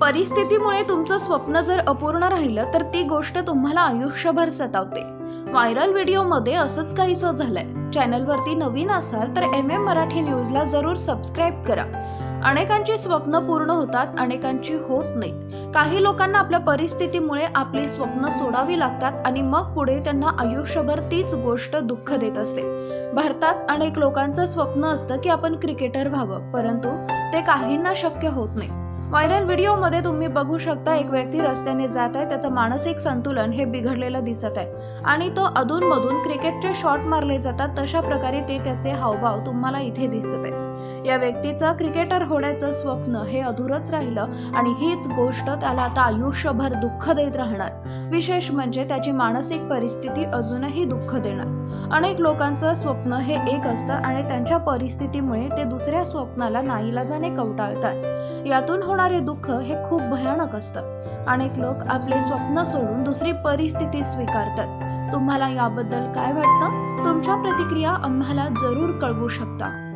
परिस्थितीमुळे तुमचं स्वप्न जर अपूर्ण राहिलं तर ती गोष्ट तुम्हाला आयुष्यभर सतावते. व्हायरल व्हिडिओमध्ये असंच काहीसं झालंय. चॅनलवरती नवीन असाल तर एम एम मराठी न्यूजला जरूर सबस्क्राईब करा. अनेकांची स्वप्न पूर्ण होतात अनेकांची होत नाहीत. काही लोकांना आपल्या परिस्थितीमुळे आपली स्वप्न सोडावी लागतात आणि मग पुढे त्यांना आयुष्यभर तीच गोष्ट दुःख देत असते. भारतात अनेक लोकांचं स्वप्न असतं की आपण क्रिकेटर व्हावं परंतु ते काहींना शक्य होत नाही. व्हायरल व्हिडिओमध्ये तुम्ही बघू शकता एक व्यक्ती रस्त्याने जात आहे त्याचं मानसिक संतुलन हे बिघडलेलं दिसत आहे. आणि तो अधूनमधून क्रिकेटचे शॉट मारले जातात तशा प्रकारे ते त्याचे हावभाव तुम्हाला इथे दिसत आहे. या व्यक्तीचं क्रिकेटर होण्याचं स्वप्न हे अधुरच राहिलं आणि हीच गोष्ट त्याला आता आयुष्यभर दुःख देत राहणार. विशेष म्हणजे त्याची मानसिक परिस्थिती अजूनही दुःख देणार. अनेक लोकांचं स्वप्न हे एक असतं आणि त्यांच्या परिस्थितीमुळे ते दुसऱ्या स्वप्नाला नाईलाजाने कवटाळतात. यातून होणारे दुःख हे खूप भयानक असतं. अनेक लोक आपले स्वप्न सोडून दुसरी परिस्थिती स्वीकारतात. तुम्हाला याबद्दल काय वाटतं? तुमच्या प्रतिक्रिया आम्हाला जरूर कळवू शकता.